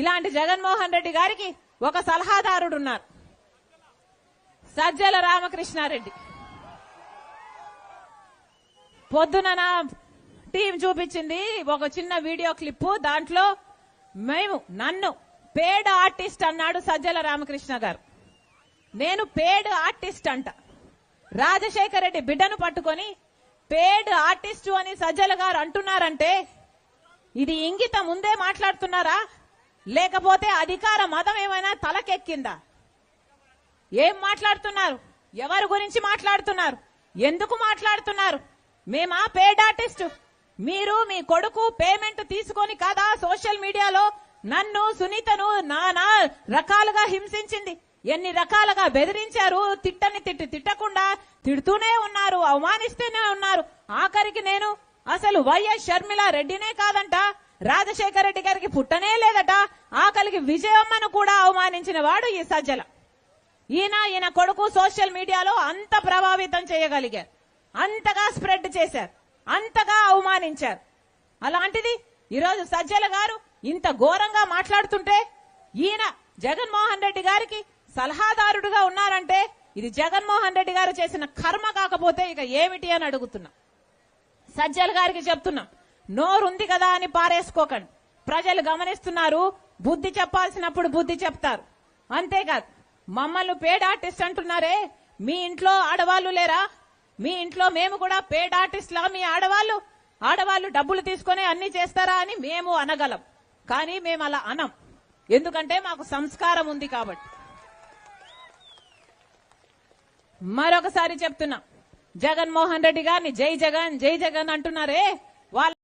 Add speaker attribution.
Speaker 1: ఇలాంటి జగన్మోహన్ రెడ్డి గారికి ఒక సలహాదారుడు ఉన్నారు సజ్జల రామకృష్ణారెడ్డి. పొద్దున నా టీం చూపించింది ఒక చిన్న వీడియో క్లిప్ దాంట్లో మేము నన్ను పేడ్ ఆర్టిస్ట్ అన్నాడు సజ్జల రామకృష్ణ గారు. నేను పేడ్ ఆర్టిస్ట్ అంట. రాజశేఖర రెడ్డి బిడ్డను పట్టుకొని పేడ్ ఆర్టిస్ట్ అని సజ్జల గారు అంటున్నారంటే ఇది ఇంగిత ముందే మాట్లాడుతున్నారా? లేకపోతే అధికార మతం ఏమైనా తలకెక్కిందా? ఏం మాట్లాడుతున్నారు? ఎవరి గురించి మాట్లాడుతున్నారు? ఎందుకు మాట్లాడుతున్నారు? మేమా పేడ్ ఆర్టిస్ట్ మీరు మీ కొడుకు పేమెంట్ తీసుకొని కదా సోషల్ మీడియాలో నన్ను సునీతను నానా రకాలుగా హింసించింది. ఎన్ని రకాలుగా బెదిరించారు? తిట్టని తిట్టి తిట్టకుండా తిడుతూనే ఉన్నారు అవమానిస్తూనే ఉన్నారు. ఆఖరికి నేను అసలు వైఎస్ షర్మిల రెడ్డినే కాదంట. రాజశేఖర రెడ్డి గారికి పుట్టనే లేదట. ఆకలికి విజయమ్మను కూడా అవమానించిన వాడు ఈ సజ్జల. ఈయన ఈయన కొడుకు సోషల్ మీడియాలో అంత ప్రభావితం చేయగలిగారు. అంతగా స్ప్రెడ్ చేశారు. అంతగా అవమానించారు. అలాంటిది ఈరోజు సజ్జల గారు ఇంత ఘోరంగా మాట్లాడుతుంటే ఈయన జగన్మోహన్ రెడ్డి గారికి సలహాదారుడుగా ఉన్నారంటే ఇది జగన్మోహన్ రెడ్డి గారు చేసిన కర్మ కాకపోతే ఇక ఏమిటి అని అడుగుతున్నా. సజ్జల గారికి చెప్తున్నాం. నోరుంది కదా అని పారేసుకోకండి. ప్రజలు గమనిస్తున్నారు బుద్ధి చెప్పాల్సినప్పుడు బుద్ధి చెప్తారు. అంతేకాదు మమ్మల్ని పేడ్ ఆర్టిస్ట్ అంటున్నారే మీ ఇంట్లో ఆడవాళ్ళు లేరా? మీ ఇంట్లో మేము కూడా పేడ్ ఆర్టిస్ట్లా మీ ఆడవాళ్ళు? ఆడవాళ్ళు డబ్బులు తీసుకొని అన్ని చేస్తారా అని మేము అనగలం. కానీ మేము అలా అనం. ఎందుకంటే మాకు సంస్కారం ఉంది కాబట్టి. మరొకసారి చెప్తున్నా జగన్మోహన్ రెడ్డి గారిని జై జగన్ జై జగన్ అంటున్నారే వాళ్ళ